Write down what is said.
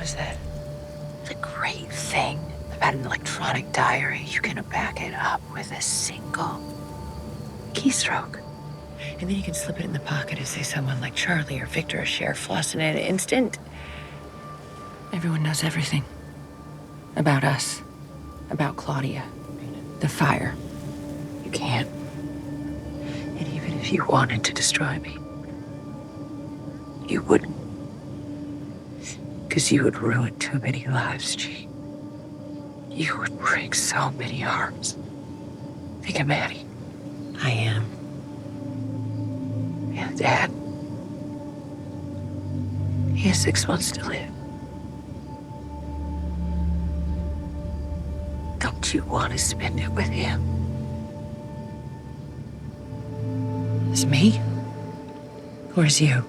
What is that? The great thing about an electronic diary, you can back it up with a single keystroke. And then you can slip it in the pocket and say someone like Charlie or Victor or Sheriff Floss, and in an instant, everyone knows everything about us, about Claudia, the fire. You can't. And even if you wanted to destroy me, you wouldn't. Because you would ruin too many lives, G. You would break so many hearts. Think of Maddie. I am. And Dad. He has six months to live. Don't you want to spend it with him? Is me? Or is you?